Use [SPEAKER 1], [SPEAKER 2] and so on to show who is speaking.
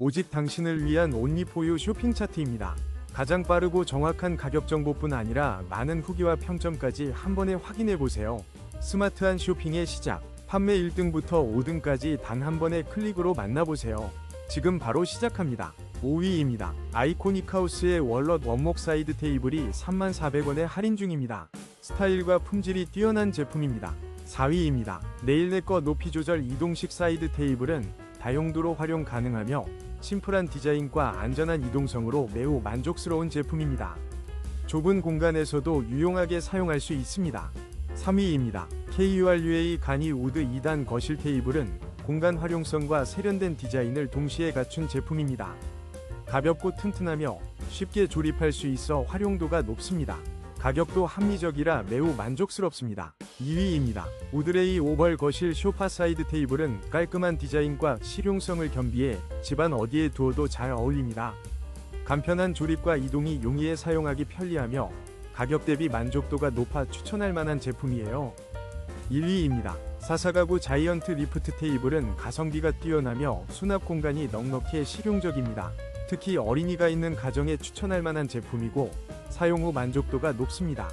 [SPEAKER 1] 오직 당신을 위한 온리포유 쇼핑 차트입니다. 가장 빠르고 정확한 가격 정보뿐 아니라 많은 후기와 평점까지 한 번에 확인해 보세요. 스마트한 쇼핑의 시작. 판매 1등부터 5등까지 단 한 번의 클릭으로 만나보세요. 지금 바로 시작합니다. 5위입니다. 아이코닉 하우스의 월넛 원목 사이드 테이블이 3400원에 할인 중입니다. 스타일과 품질이 뛰어난 제품입니다. 4위입니다. 네일네꺼 높이 조절 이동식 사이드 테이블은 다용도로 활용 가능하며 심플한 디자인과 안전한 이동성으로 매우 만족스러운 제품입니다. 좁은 공간에서도 유용하게 사용할 수 있습니다. 3위입니다. KURUA 간이 우드 2단 거실 테이블은 공간 활용성과 세련된 디자인을 동시에 갖춘 제품입니다. 가볍고 튼튼하며 쉽게 조립할 수 있어 활용도가 높습니다. 가격도 합리적이라 매우 만족스럽습니다. 2위입니다. 우드레이 오벌 거실 쇼파 사이드 테이블은 깔끔한 디자인과 실용성을 겸비해 집안 어디에 두어도 잘 어울립니다. 간편한 조립과 이동이 용이해 사용하기 편리하며 가격 대비 만족도가 높아 추천할 만한 제품이에요. 1위입니다. 사사가구 자이언트 리프트 테이블은 가성비가 뛰어나며 수납 공간이 넉넉해 실용적입니다. 특히 어린이가 있는 가정에 추천할 만한 제품이고 사용 후 만족도가 높습니다.